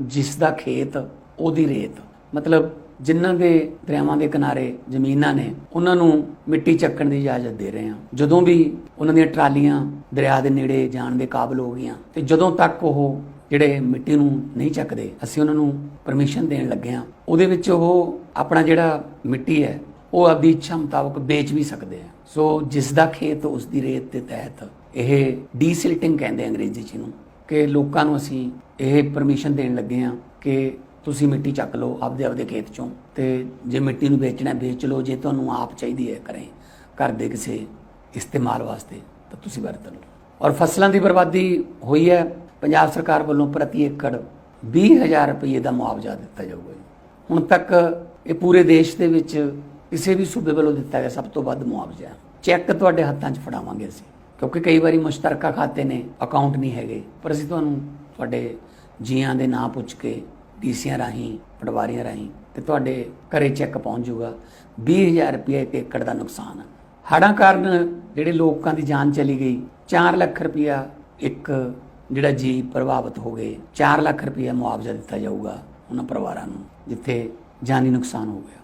ਜਿਸ ਦਾ ਖੇਤ, ਉਹਦੀ ਰੇਤ। ਮਤਲਬ ਜਿਨ੍ਹਾਂ ਦੇ ਦਰਿਆਵਾਂ ਦੇ ਕਿਨਾਰੇ ਜ਼ਮੀਨਾਂ ਨੇ, ਉਹਨਾਂ ਨੂੰ ਮਿੱਟੀ ਚੱਕਣ ਦੀ ਇਜਾਜ਼ਤ ਦੇ ਰਹੇ ਹਾਂ। ਜਦੋਂ ਵੀ ਉਹਨਾਂ ਦੀਆਂ ਟਰਾਲੀਆਂ ਦਰਿਆ ਦੇ ਨੇੜੇ ਜਾਣ ਦੇ ਕਾਬਿਲ ਹੋ ਗਈਆਂ, ਤੇ ਜਦੋਂ ਤੱਕ ਉਹ ਜਿਹੜੇ ਮਿੱਟੀ ਨੂੰ ਨਹੀਂ ਚੱਕਦੇ, ਅਸੀਂ ਉਹਨਾਂ ਨੂੰ ਪਰਮਿਸ਼ਨ ਦੇਣ ਲੱਗੇ ਹਾਂ। ਉਹਦੇ ਵਿੱਚ ਉਹ ਆਪਣਾ ਜਿਹੜਾ ਮਿੱਟੀ ਹੈ, ਉਹ ਆਪਦੀ ਇੱਛਾ ਮੁਤਾਬਕ ਵੇਚ ਵੀ ਸਕਦੇ ਆ ਸੋ ਜਿਸ ਦਾ ਖੇਤ, ਉਸ ਦੀ ਰੇਤ ਦੇ ਤਹਿਤ, ਇਹ ਡੀਸਿਲਟਿੰਗ ਕਹਿੰਦੇ ਅੰਗਰੇਜ਼ੀ ਚ ਨੂੰ ਕਿ ਲੋਕਾਂ ਨੂੰ ਅਸੀਂ ਇਹ ਪਰਮਿਸ਼ਨ ਦੇਣ ਲੱਗੇ ਆ ਕਿ ਤੁਸੀਂ ਮਿੱਟੀ ਚੱਕ ਲਓ ਆਪਦੇ ਆਪਦੇ ਖੇਤ ਚੋਂ ਤੇ ਜੇ ਮਿੱਟੀ ਨੂੰ ਵੇਚਣਾ ਵੇਚ ਲਓ, ਜੇ ਤੁਹਾਨੂੰ ਆਪ ਚਾਹੀਦੀ ਹੈ ਕਰੇ ਘਰ ਦੇ ਕਿਸੇ ਇਸਤੇਮਾਲ ਵਾਸਤੇ, ਤਾਂ ਤੁਸੀਂ ਵਰਤ ਲਓ। ਔਰ ਫਸਲਾਂ ਦੀ ਬਰਬਾਦੀ ਹੋਈ ਹੈ, ਪੰਜਾਬ ਸਰਕਾਰ ਵੱਲੋਂ ਪ੍ਰਤੀ ਏਕੜ 20000 ਰੁਪਏ ਦਾ ਮੁਆਵਜ਼ਾ ਦਿੱਤਾ ਜਾਊਗਾ ਹੁਣ ਤੱਕ ਇਹ ਪੂਰੇ ਦੇਸ਼ ਦੇ ਵਿੱਚ ਕਿਸੇ ਵੀ ਸੂਬੇ ਵੱਲੋਂ ਦਿੱਤਾ ਗਿਆ ਸਭ ਤੋਂ ਵੱਧ ਮੁਆਵਜ਼ਾ ਚੈੱਕ ਤੁਹਾਡੇ ਹੱਥਾਂ 'ਚ ਫੜਾਵਾਂਗੇ ਅਸੀਂ। ਕਿਉਂਕਿ ਕਈ ਵਾਰੀ ਮੁਸ਼ਤਰਕਾ ਖਾਤੇ ਨੇ ਅਕਾਊਂਟ ਨਹੀਂ ਹੈਗੇ। ਪਰ ਅਸੀਂ ਤੁਹਾਨੂੰ ਤੁਹਾਡੇ ਜੀਆਂ ਦੇ ਨਾਂ ਪੁੱਛ ਕੇ, ਡੀਸੀਆਂ ਰਾਹੀਂ, ਪਟਵਾਰੀਆਂ ਰਾਹੀਂ ਤੇ ਤੁਹਾਡੇ ਘਰੇ ਚੈੱਕ ਪਹੁੰਚ ਜਾਊਗਾ। 20000 ਰੁਪਏ ਇੱਕ ਏਕੜ ਦਾ ਨੁਕਸਾਨ। ਹੈ ਹੜ੍ਹਾਂ ਕਾਰਨ ਜਿਹੜੇ ਲੋਕਾਂ ਦੀ ਜਾਨ ਚਲੀ ਗਈ 4 ਲੱਖ ਰੁਪਇਆ ਇੱਕ ਜਿਹੜਾ ਜੀ ਪ੍ਰਭਾਵਿਤ ਹੋ ਗਏ 4 ਲੱਖ ਰੁਪਇਆ ਮੁਆਵਜ਼ਾ ਦਿੱਤਾ ਜਾਊਗਾ ਉਹਨਾਂ ਪਰਿਵਾਰਾਂ ਨੂੰ, ਜਿੱਥੇ ਜਾਨੀ ਨੁਕਸਾਨ ਹੋ ਗਿਆ।